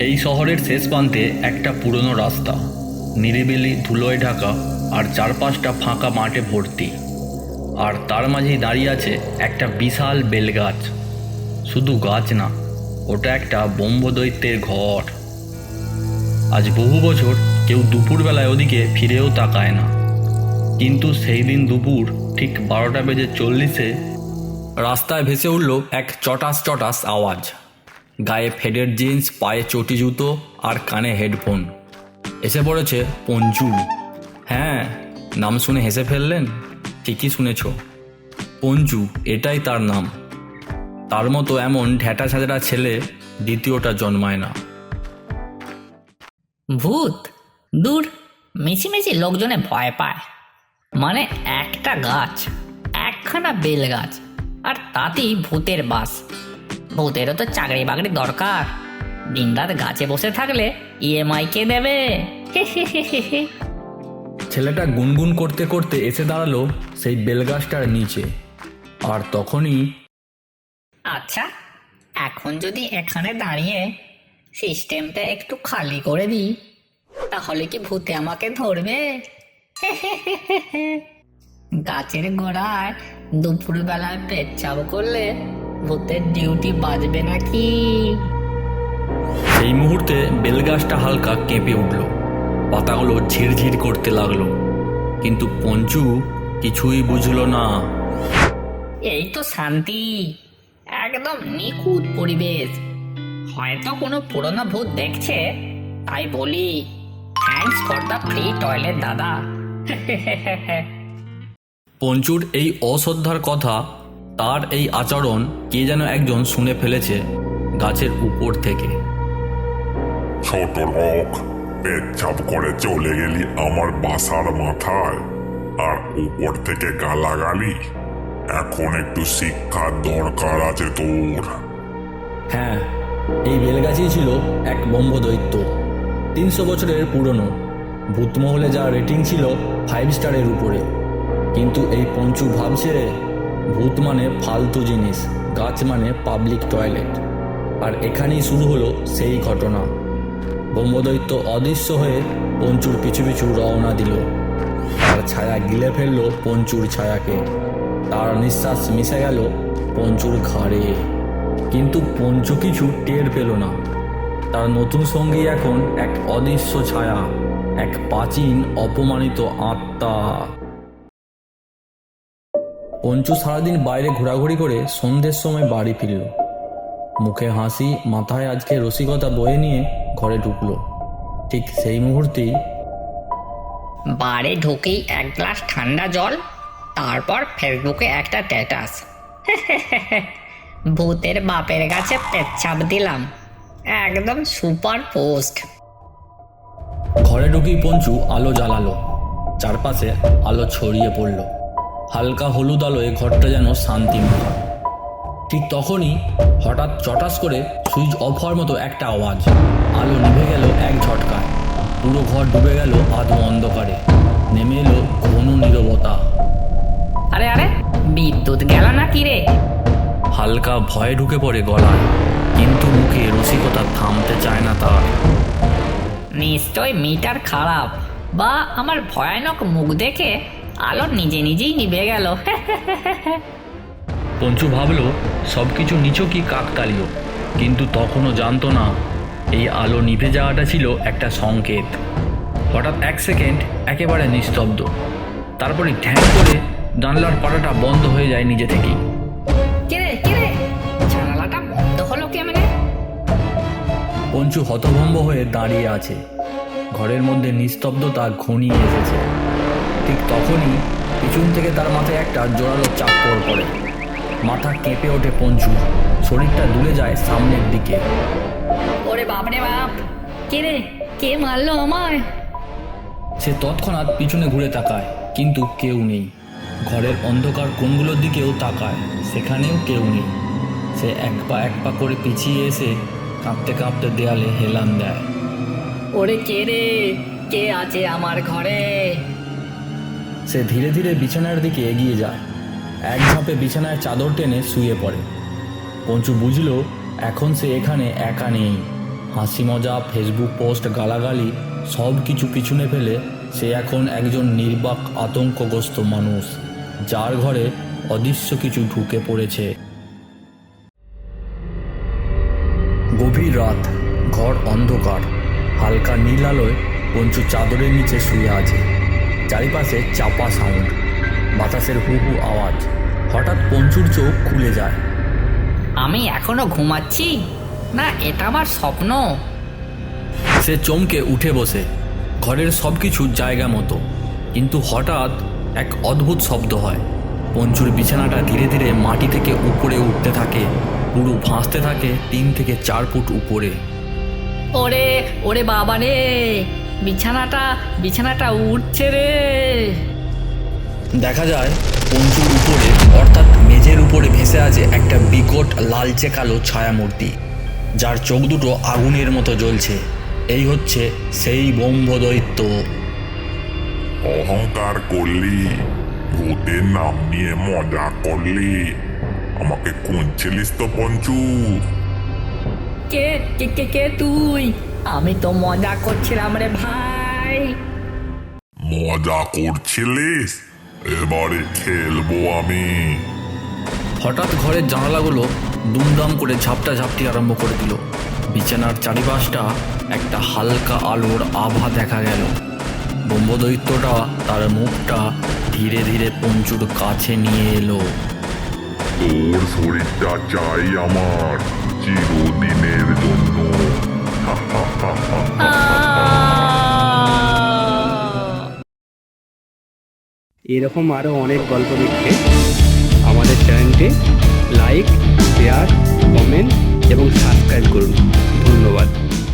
এই শহরের শেষ প্রান্তে একটা পুরনো রাস্তা। নিরিবিলি ধুলোয় ঢাকা আর চারপাশটা ফাঁকা মাঠে ভর্তি। আর তার মাঝেই দাঁড়িয়ে আছে একটা বিশাল বেলগাছ। শুধু গাছ না, ওটা একটা বম্ব দৈত্যের ঘর। আজ বহু বছর কেউ দুপুরবেলায় ওদিকে ফিরেও তাকায় না। কিন্তু সেই দিন দুপুর ঠিক বারোটা বেজে চল্লিশে রাস্তায় ভেসে উঠল এক চটাস চটাস আওয়াজ। গায়ে ফেডের জিন্স, পায়ে চটি জুতো আর কানে হেডফোন। এসে পড়েছে পঞ্চু হ্যাঁ নাম শুনে হেসে ফেললেন? ঠিকই শুনেছ। পঞ্চু এটাই তার নাম। তার মতো এমন ঢ্যাটা সাজরা ছেলে দ্বিতীয়টা জন্মায় না। ভূত, দূর মিছিমিছি লোকজনে ভয় পায়। মানে একটা গাছ, একখানা বেল গাছ, আর তাতেই ভূতের বাস। ভূতেরও তো চাকরি বাকরি দরকার। দিনরাত গাছে বসে থাকলে ইএমআই কে দেবে। ছেলেটা গুনগুন করতে করতে এসে দাঁড়াল সেই বেলগাছটার নিচে। আর তখনই আচ্ছা এখন যদি এখানে দাঁড়িয়ে সিস্টেমটা একটু খালি করে দিই তাহলে কি ভূতে আমাকে ধরবে? গাছের গোড়ায় দুপুরবেলায় পেচ্ছাপ করলে ভূতের ডিউটি বাজবে নাকি? সেই মুহূর্তে বেলগাছটা হালকা কেঁপে উঠল। পাতাগুলো ঝিরঝির করতে লাগল। কিন্তু পঞ্চু কিছুই বুঝলো না। এই তো শান্তি। একদম নিখুঁত পরিবেশ। হয়তো কোনো পুরনো ভূত দেখছে তাই বলি। Thanks for the free toilet দাদা। পঞ্চুর এই অশ্রদ্ধার কথা তার এই আচরণ কে যেন একজন শুনে ফেলেছে গাছের উপর থেকে। ছোট লোক পেচ্ছাপ করে চলে গেলি আমার বাসার মাথায় আর উপর থেকে গালাগালি? এখন একটু শিক্ষার দরকার আছে তোর। হ্যাঁ এই বেলগাছই ছিল এক বম্ব দৈত্য তিনশো বছরের পুরনো। ভূতমহলে যা রেটিং ছিল ফাইভ স্টারের উপরে। কিন্তু এই পঞ্চু ভাবছে ভূত মানে ফালতু জিনিস, গাছ মানে পাবলিক টয়লেট আর এখানেই শুরু হলো সেই ঘটনা। ব্রহ্মদৈত্য অদৃশ্য হয়ে পঞ্চুর পিছু পিছু রওনা দিল। তার ছায়া গিলে ফেলল পঞ্চুর ছায়াকে। তার নিঃশ্বাস মিশে গেল পঞ্চুর ঘাড়ে। কিন্তু পঞ্চু কিছু টের পেল না। তার নতুন সঙ্গী এখন এক অদৃশ্য ছায়া, এক প্রাচীন, অপমানিত আত্মা। পঞ্চু সারাদিন বাইরে ঘোরাঘুরি করে সন্ধ্যের সময় বাড়ি ফিরল। মুখে হাসি মাথায় আজকে রসিকতা বয়ে নিয়ে ঘরে ঢুকলো। ঠিক সেই মুহূর্তেই বাড়ি ঢুকেই এক গ্লাস ঠান্ডা জল তারপর ফেসবুকে একটা স্ট্যাটাস ভূতের বাপের কাছে পেচ্ছাপ দিলাম। একদম সুপার পোস্ট। ঘরে ঢুকেই পঞ্চু আলো জ্বালালো। চারপাশে আলো ছড়িয়ে পড়ল। হালকা হলুদ আলোয় ঘরটা যেন শান্তি ঠিক তখনই হঠাৎ চটাস করে সুইচ অফ হওয়ার মতো একটা আওয়াজ। আলো নিভে গেল এক ঝটকায়। পুরো ঘর ডুবে গেল আধো অন্ধকারে। নেমে এলো ঘন নীরবতা। আরে আরে বিদ্যুৎ গেল না কি রে? হালকা ভয়ে ঢুকে পড়ে গলায় কিন্তু মুখে রসিকতা থামতে চায় না তার। নিশ্চয় মিটার খারাপ বা আমার ভয়ানক মুখ দেখে আলো নিজে নিজেই নিভে গেল। পঞ্চু ভাবলো সব কিছু নিছকই কাকতালীয় কিন্তু তখনও জানতো না এই আলো নিভে যাওয়াটা ছিল একটা সংকেত। হঠাৎ এক সেকেন্ড একেবারে নিস্তব্ধ। তারপরে ঢ্যাং করে জানলার পাড়াটা বন্ধ হয়ে যায় নিজে থেকেই। পঞ্চু হতভম্ব হয়ে দাঁড়িয়ে আছে। ঘরের মধ্যে নিস্তব্ধতা ঘনিয়ে এসেছে। ঠিক তখনই পিছন থেকে তার মাথায় একটা জোরালো চাপ্পড় পড়ে। মাথা কেঁপে ওঠে পঞ্চু। শরীরটা দুলে যায় সামনের দিকে। ওরে বাপরে বাপ! কে রে? কে মারলো আমায়? সে তৎক্ষণাৎ পিছনে ঘুরে তাকায় কিন্তু কেউ নেই। ঘরের অন্ধকার কোণগুলোর দিকেও তাকায় সেখানেও কেউ নেই। সে এক পা এক পা করে পিছিয়ে এসে কাঁপতে কাঁপতে দেয়ালে হেলান দেয়। ওরে কে রে? কে আছে আমার ঘরে? সে ধীরে ধীরে বিছানার দিকে এগিয়ে যায়। এক ঝাঁপে বিছানায় চাদর টেনে শুয়ে পড়ে। পঞ্চু বুঝল, এখন সে এখানে একা নেই। হাসি মজা, ফেসবুক পোস্ট, গালাগালি, সব কিছু পিছনে ফেলে সে এখন একজন নির্বাক, আতঙ্কগ্রস্ত মানুষ, যার ঘরে অদৃশ্য কিছু ঢুকে পড়েছে। গভীর রাত, ঘর অন্ধকার, হালকা নীল আলোয় পঞ্চু চাদরের নিচে শুয়ে আছে। চারিপাশে চাপা সাউন্ড বাতাসের হু হু আওয়াজ। হঠাৎ পঞ্চুর চোখ খুলে যায়। আমি এখনও ঘুমাচ্ছি? না এটা আমার স্বপ্ন। সে চমকে উঠে বসে ঘরের সব কিছু জায়গা মতো। কিন্তু হঠাৎ এক অদ্ভুত শব্দ হয়। পঞ্চুর বিছানাটা ধীরে ধীরে মাটি থেকে উপরে উঠতে থাকে পুরো ভাসতে থাকে তিন থেকে চার ফুট উপরে। ওরে ওরে বাবা রে বিছানাটা বিছানাটা উঠছে রে। দেখা যায় পঞ্চুর উপরে অর্থাৎ মেঝের উপরে ভেসে আছে একটা বিকট লালচে কালো ছায়ামূর্তি যার চোখ দুটো আগুনের মতো জ্বলছে। এই হচ্ছে সেই ব্রহ্মদৈত্য। অহংকার করলি ভূতের নাম নিয়ে মজা করলি। আমাকে খুঁজছিলিস তো পঞ্চু। কে কে কে কে তুই? আমি তো মজা করছিলাম রে ভাই। মজা করছিলিস? এবারে খেলব আমি। হঠাৎ ঘরের জানালাগুলো দুমদাম করে ঝাপটা ঝাপটি আরম্ভ করে দিল। বিছানার চারিপাশটা একটা হালকা আলোর আভা দেখা গেল। ব্রহ্মদৈত্যটা তার মুখটা ধীরে ধীরে পঞ্চুর কাছে নিয়ে এলো। তোর শরীরটা চাই আমার চিরদিনের জন্য। এরকম আরও অনেক গল্প দেখতে আমাদের চ্যানেলটি লাইক শেয়ার কমেন্ট এবং সাবস্ক্রাইব করুন। ধন্যবাদ।